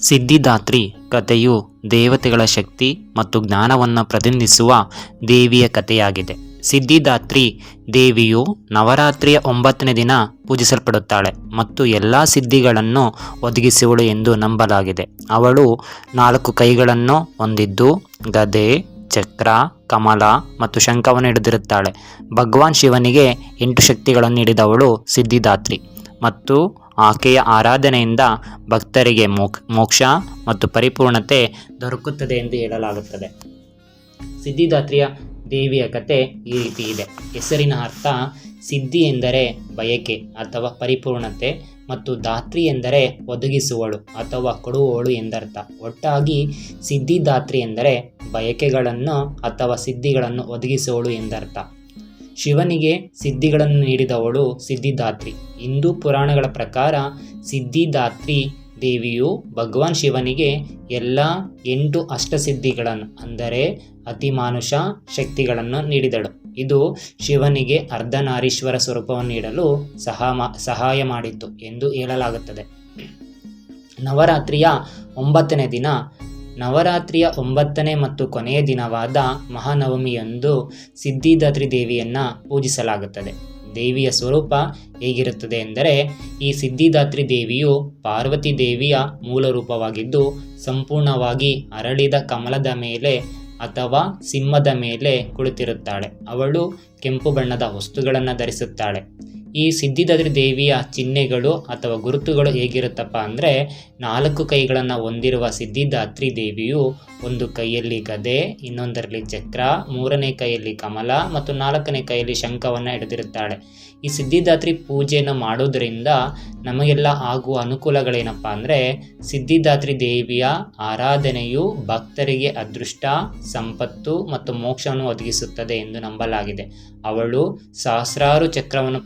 ಸಿದ್ಧಿದಾತ್ರಿ ಕಥೆಯು ದೇವತೆಗಳ ಶಕ್ತಿ ಮತ್ತು ಜ್ಞಾನವನ್ನು ಪ್ರತಿನಿಧಿಸುವ ದೇವಿಯ ಕಥೆಯಾಗಿದೆ. ಸಿದ್ಧಿದಾತ್ರಿ ದೇವಿಯು ನವರಾತ್ರಿಯ ಒಂಬತ್ತನೇ ದಿನ ಪೂಜಿಸಲ್ಪಡುತ್ತಾಳೆ ಮತ್ತು ಎಲ್ಲ ಸಿದ್ಧಿಗಳನ್ನು ಒದಗಿಸುವಳು ಎಂದು ನಂಬಲಾಗಿದೆ. ಅವಳು ನಾಲ್ಕು ಕೈಗಳನ್ನು ಹೊಂದಿದ್ದು ಗದೆ, ಚಕ್ರ, ಕಮಲ ಮತ್ತು ಶಂಖವನ್ನು ಹಿಡಿದಿರುತ್ತಾಳೆ. ಭಗವಾನ್ ಶಿವನಿಗೆ ಎಂಟು ಶಕ್ತಿಗಳನ್ನು ನೀಡಿದವಳು ಸಿದ್ಧಿದಾತ್ರಿ ಮತ್ತು ಆಕೆಯ ಆರಾಧನೆಯಿಂದ ಭಕ್ತರಿಗೆ ಮೋಕ್, ಮೋಕ್ಷ ಮತ್ತು ಪರಿಪೂರ್ಣತೆ ದೊರಕುತ್ತದೆ ಎಂದು ಹೇಳಲಾಗುತ್ತದೆ. ಸಿದ್ಧಿದಾತ್ರಿಯ ದೇವಿಯ ಕತೆ ಈ ರೀತಿ ಇದೆ. ಹೆಸರಿನ ಅರ್ಥ, ಸಿದ್ಧಿ ಎಂದರೆ ಬಯಕೆ ಅಥವಾ ಪರಿಪೂರ್ಣತೆ ಮತ್ತು ದಾತ್ರಿ ಎಂದರೆ ಒದಗಿಸುವಳು ಅಥವಾ ಕೊಡುವವಳು ಎಂದರ್ಥ. ಒಟ್ಟಾಗಿ ಸಿದ್ಧಿದಾತ್ರಿ ಎಂದರೆ ಬಯಕೆಗಳನ್ನು ಅಥವಾ ಸಿದ್ಧಿಗಳನ್ನು ಒದಗಿಸುವಳು ಎಂದರ್ಥ. ಶಿವನಿಗೆ ಸಿದ್ಧಿಗಳನ್ನು ನೀಡಿದವಳು ಸಿದ್ಧಿದಾತ್ರಿ. ಹಿಂದೂ ಪುರಾಣಗಳ ಪ್ರಕಾರ ಸಿದ್ಧಿದಾತ್ರಿ ದೇವಿಯು ಭಗವಾನ್ ಶಿವನಿಗೆ ಎಲ್ಲ ಎಂಟು ಅಷ್ಟಸಿದ್ಧಿಗಳನ್ನು ಅಂದರೆ ಅತಿಮಾನುಷ ಶಕ್ತಿಗಳನ್ನು ನೀಡಿದಳು. ಇದು ಶಿವನಿಗೆ ಅರ್ಧನಾರೀಶ್ವರ ಸ್ವರೂಪವನ್ನು ನೀಡಲು ಸಹ, ಸಹಾಯ ಮಾಡಿತು ಎಂದು ಹೇಳಲಾಗುತ್ತದೆ. ನವರಾತ್ರಿಯ ಒಂಬತ್ತನೇ ದಿನ ನವರಾತ್ರಿಯ ಒಂಬತ್ತನೇ ಮತ್ತು ಕೊನೆಯ ದಿನವಾದ ಮಹಾನವಮಿಯಂದು ಸಿದ್ಧಿದಾತ್ರಿ ದೇವಿಯನ್ನು ಪೂಜಿಸಲಾಗುತ್ತದೆ. ದೇವಿಯ ಸ್ವರೂಪ ಹೇಗಿರುತ್ತದೆ ಎಂದರೆ, ಈ ಸಿದ್ಧಿದಾತ್ರಿ ದೇವಿಯು ಪಾರ್ವತಿ ದೇವಿಯ ಮೂಲ ರೂಪವಾಗಿದ್ದು, ಸಂಪೂರ್ಣವಾಗಿ ಅರಳಿದ ಕಮಲದ ಮೇಲೆ ಅಥವಾ ಸಿಂಹದ ಮೇಲೆ ಕುಳಿತಿರುತ್ತಾಳೆ. ಅವಳು ಕೆಂಪು ಬಣ್ಣದ ವಸ್ತುಗಳನ್ನು ಧರಿಸುತ್ತಾಳೆ. ಈ ಸಿದ್ಧಿದಾದ್ರಿ ದೇವಿಯ ಚಿಹ್ನೆಗಳು ಅಥವಾ ಗುರುತುಗಳು ಹೇಗಿರುತ್ತಪ್ಪ ಅಂದರೆ ನಾಲ್ಕು ಕೈಗಳನ್ನು ಹೊಂದಿರುವ ಸಿದ್ಧಿದಾತ್ರಿ ದೇವಿಯು ಒಂದು ಕೈಯಲ್ಲಿ ಗದೆ, ಇನ್ನೊಂದರಲ್ಲಿ ಚಕ್ರ, ಮೂರನೇ ಕೈಯಲ್ಲಿ ಕಮಲ ಮತ್ತು ನಾಲ್ಕನೇ ಕೈಯಲ್ಲಿ ಶಂಖವನ್ನು ಹಿಡಿದಿರುತ್ತಾಳೆ. ಈ ಸಿದ್ಧಿದಾತ್ರಿ ಪೂಜೆಯನ್ನು ಮಾಡೋದರಿಂದ ನಮಗೆಲ್ಲ ಆಗುವ ಅನುಕೂಲಗಳೇನಪ್ಪ ಅಂದರೆ ಸಿದ್ಧಿದಾತ್ರಿ ದೇವಿಯ ಆರಾಧನೆಯು ಭಕ್ತರಿಗೆ ಅದೃಷ್ಟ, ಸಂಪತ್ತು ಮತ್ತು ಮೋಕ್ಷವನ್ನು ಒದಗಿಸುತ್ತದೆ ಎಂದು ನಂಬಲಾಗಿದೆ. ಅವಳು ಸಹಸ್ರಾರು ಚಕ್ರವನ್ನು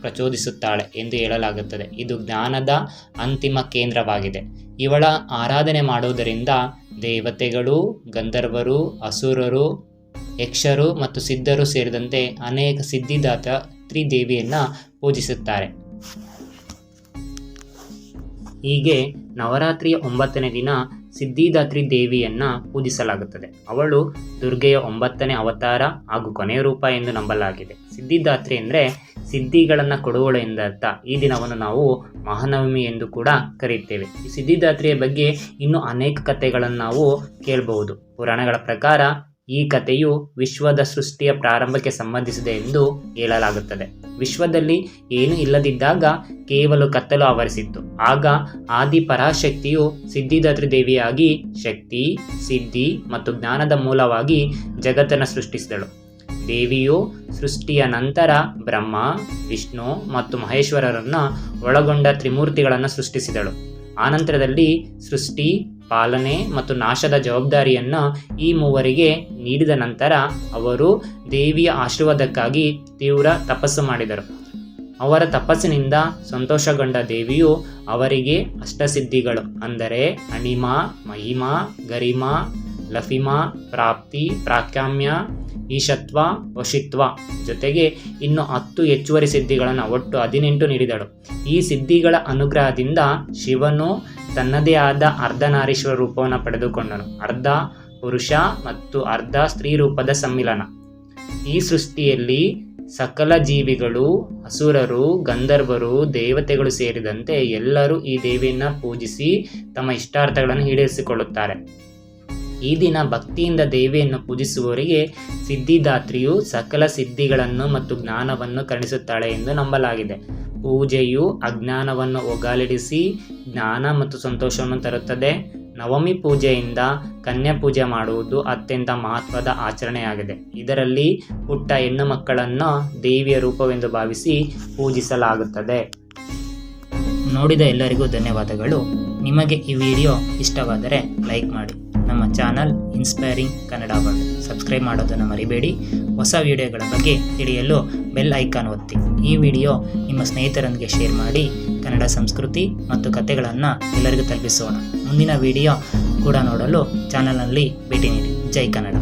ಪ್ರಚೋದಿಸುತ್ತಾಳೆ ಎಂದು ಹೇಳಲಾಗುತ್ತದೆ. ಇದು ಜ್ಞಾನದ ಅಂತಿಮ ಕೇಂದ್ರವಾಗಿದೆ. ಇವಳ ಆರಾಧನೆ ಮಾಡುವುದರಿಂದ ದೇವತೆಗಳು, ಗಂಧರ್ವರು, ಅಸುರರು, ಯಕ್ಷರು ಮತ್ತು ಸಿದ್ಧರು ಸೇರಿದಂತೆ ಅನೇಕ ಸಿದ್ಧಿದಾತ ತ್ರಿದೇವಿಯನ್ನು ಪೂಜಿಸುತ್ತಾರೆ. ಹೀಗೆ ನವರಾತ್ರಿಯ ಒಂಬತ್ತನೇ ದಿನ ಸಿದ್ಧಿದಾತ್ರಿ ದೇವಿಯನ್ನು ಪೂಜಿಸಲಾಗುತ್ತದೆ. ಅವಳು ದುರ್ಗೆಯ ಒಂಬತ್ತನೇ ಅವತಾರ ಹಾಗೂ ಕೊನೆಯ ರೂಪ ಎಂದು ನಂಬಲಾಗಿದೆ. ಸಿದ್ಧಿದಾತ್ರಿ ಅಂದರೆ ಸಿದ್ಧಿಗಳನ್ನು ಕೊಡುವಳು ಎಂದರ್ಥ. ಈ ದಿನವನ್ನು ನಾವು ಮಹಾನವಮಿ ಎಂದು ಕೂಡ ಕರೆಯುತ್ತೇವೆ ಈ ಸಿದ್ಧಿದಾತ್ರಿಯ ಬಗ್ಗೆ ಇನ್ನೂ ಅನೇಕ ಕಥೆಗಳನ್ನು ನಾವು ಕೇಳಬಹುದು. ಪುರಾಣಗಳ ಪ್ರಕಾರ ಈ ಕಥೆಯು ವಿಶ್ವದ ಸೃಷ್ಟಿಯ ಪ್ರಾರಂಭಕ್ಕೆ ಸಂಬಂಧಿಸಿದೆ ಎಂದು ಹೇಳಲಾಗುತ್ತದೆ. ವಿಶ್ವದಲ್ಲಿ ಏನೂ ಇಲ್ಲದಿದ್ದಾಗ ಕೇವಲ ಕತ್ತಲು ಆವರಿಸಿತ್ತು. ಆಗ ಆದಿ ಪರಾಶಕ್ತಿಯು ಸಿದ್ಧಿದಾತ್ರಿ ದೇವಿಯಾಗಿ ಶಕ್ತಿ, ಸಿದ್ಧಿ ಮತ್ತು ಜ್ಞಾನದ ಮೂಲವಾಗಿ ಜಗತ್ತನ್ನು ಸೃಷ್ಟಿಸಿದಳು. ದೇವಿಯು ಸೃಷ್ಟಿಯ ನಂತರ ಬ್ರಹ್ಮ, ವಿಷ್ಣು ಮತ್ತು ಮಹೇಶ್ವರರನ್ನು ಒಳಗೊಂಡ ತ್ರಿಮೂರ್ತಿಗಳನ್ನು ಸೃಷ್ಟಿಸಿದಳು. ಆನಂತರದಲ್ಲಿ ಸೃಷ್ಟಿ ಪಾಲನೆ ಮತ್ತು ನಾಶದ ಜವಾಬ್ದಾರಿಯನ್ನು ಈ ಮೂವರಿಗೆ ನೀಡಿದ ನಂತರ ಅವರು ದೇವಿಯ ಆಶೀರ್ವಾದಕ್ಕಾಗಿ ತೀವ್ರ ತಪಸ್ಸು ಮಾಡಿದರು. ಅವರ ತಪಸ್ಸಿನಿಂದ ಸಂತೋಷಗೊಂಡ ದೇವಿಯು ಅವರಿಗೆ ಅಷ್ಟಸಿದ್ಧಿಗಳು, ಅಂದರೆ ಅಣಿಮಾ, ಮಹಿಮಾ, ಗರಿಮಾ, ಲಫಿಮಾ, ಪ್ರಾಪ್ತಿ ಪ್ರಾಕ್ಯಾಮ್ಯ ಈಶತ್ವ, ವಶಿತ್ವ ಜೊತೆಗೆ ಇನ್ನು ಹತ್ತು ಹೆಚ್ಚುವರಿ ಸಿದ್ಧಿಗಳನ್ನು ಒಟ್ಟು ಹದಿನೆಂಟು ನೀಡಿದಳು. ಈ ಸಿದ್ಧಿಗಳ ಅನುಗ್ರಹದಿಂದ ಶಿವನು ತನ್ನದೇ ಆದ ಅರ್ಧನಾರೀಶ್ವರ ರೂಪವನ್ನು ಪಡೆದುಕೊಂಡನು. ಅರ್ಧ ಪುರುಷ ಮತ್ತು ಅರ್ಧ ಸ್ತ್ರೀ ರೂಪದ ಸಮ್ಮಿಲನ. ಈ ಸೃಷ್ಟಿಯಲ್ಲಿ ಸಕಲ ಜೀವಿಗಳು, ಅಸುರರು, ಗಂಧರ್ವರು, ದೇವತೆಗಳು ಸೇರಿದಂತೆ ಎಲ್ಲರೂ ಈ ದೇವಿಯನ್ನು ಪೂಜಿಸಿ ತಮ್ಮ ಇಷ್ಟಾರ್ಥಗಳನ್ನು ಈಡೇರಿಸಿಕೊಳ್ಳುತ್ತಾರೆ. ಈ ದಿನ ಭಕ್ತಿಯಿಂದ ದೇವಿಯನ್ನು ಪೂಜಿಸುವವರಿಗೆ ಸಿದ್ಧಿದಾತ್ರಿಯು ಸಕಲ ಸಿದ್ಧಿಗಳನ್ನು ಮತ್ತು ಜ್ಞಾನವನ್ನು ಕರುಣಿಸುತ್ತಾಳೆ ಎಂದು ನಂಬಲಾಗಿದೆ. ಪೂಜೆಯು ಅಜ್ಞಾನವನ್ನು ಒಗಾಲಿಡಿಸಿ ಜ್ಞಾನ ಮತ್ತು ಸಂತೋಷವನ್ನು ತರುತ್ತದೆ. ನವಮಿ ಪೂಜೆಯಿಂದ ಕನ್ಯಾ ಪೂಜೆ ಮಾಡುವುದು ಅತ್ಯಂತ ಮಹತ್ವದ ಆಚರಣೆಯಾಗಿದೆ. ಇದರಲ್ಲಿ ಪುಟ್ಟ ಹೆಣ್ಣು ಮಕ್ಕಳನ್ನು ದೇವಿಯ ರೂಪವೆಂದು ಭಾವಿಸಿ ಪೂಜಿಸಲಾಗುತ್ತದೆ. ನೋಡಿದ ಎಲ್ಲರಿಗೂ ಧನ್ಯವಾದಗಳು. ನಿಮಗೆ ಈ ವಿಡಿಯೋ ಇಷ್ಟವಾದರೆ ಲೈಕ್ ಮಾಡಿ. ನಮ್ಮ channel inspiring Kannada world subscribe ಮಾಡೋದನ್ನು ಮರಿಬೇಡಿ. ಹೊಸ ವಿಡಿಯೋಗಳ ಬಗ್ಗೆ ತಿಳಿಯಲು ಬೆಲ್ ಐಕಾನ್ ಒತ್ತಿ. ಈ ವಿಡಿಯೋ ನಿಮ್ಮ ಸ್ನೇಹಿತರೊಂದಿಗೆ ಶೇರ್ ಮಾಡಿ, ಕನ್ನಡ ಸಂಸ್ಕೃತಿ ಮತ್ತು ಕಥೆಗಳನ್ನು ಎಲ್ಲರಿಗೂ ತಲುಪಿಸೋಣ. ಮುಂದಿನ ವಿಡಿಯೋ ಕೂಡ ನೋಡಲು ಚಾನಲ್ನಲ್ಲಿ ಭೇಟಿ ನೀಡಿ. ಜೈ ಕನ್ನಡ.